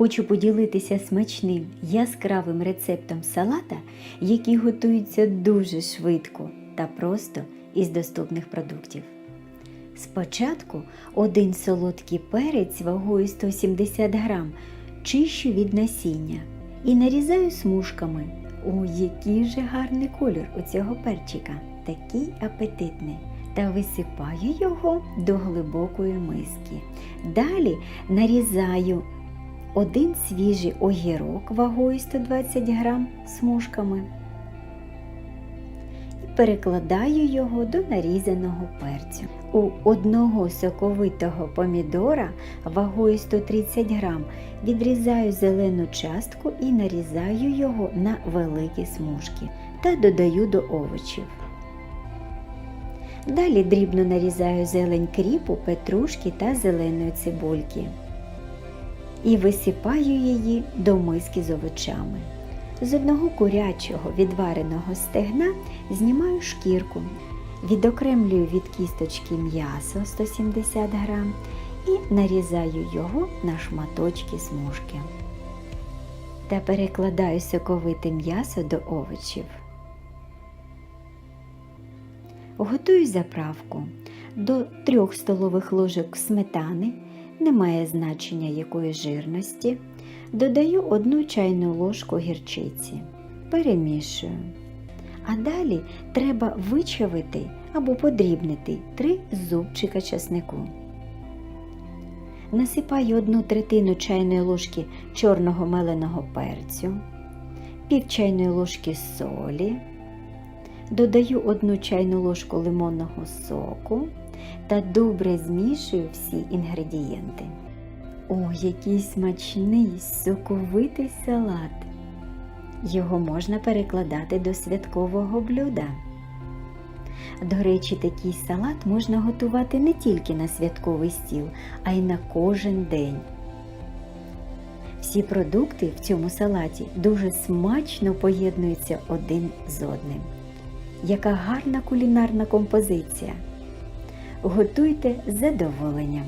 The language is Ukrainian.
Хочу поділитися смачним яскравим рецептом салата, який готується дуже швидко та просто із доступних продуктів. Спочатку один солодкий перець вагою 170 грам чищу від насіння і нарізаю смужками. О, який же гарний колір у цього перчика, такий апетитний. Та висипаю його до глибокої миски. Далі нарізаю один свіжий огірок вагою 120 грам смужками і перекладаю його до нарізаного перцю. У одного соковитого помідора вагою 130 грам відрізаю зелену частку і нарізаю його на великі смужки та додаю до овочів. Далі дрібно нарізаю зелень кріпу, петрушки та зеленої цибульки і висипаю її до миски з овочами. З одного курячого відвареного стегна знімаю шкірку, відокремлюю від кісточки м'ясо 170 грам і нарізаю його на шматочки смужки. Та перекладаю соковите м'ясо до овочів. Готую заправку до 3 столових ложок сметани, немає значення якої жирності. Додаю 1 чайну ложку гірчиці, перемішую. А далі треба вичавити або подрібнити 3 зубчика часнику. Насипаю 1 третину чайної ложки чорного меленого перцю, пів чайної ложки солі, додаю 1 чайну ложку лимонного соку та добре змішую всі інгредієнти. О, який смачний, соковитий салат! Його можна перекладати до святкового блюда. До речі, такий салат можна готувати не тільки на святковий стіл, а й на кожен день. Всі продукти в цьому салаті дуже смачно поєднуються один з одним. Яка гарна кулінарна композиція! Готуйте з задоволенням!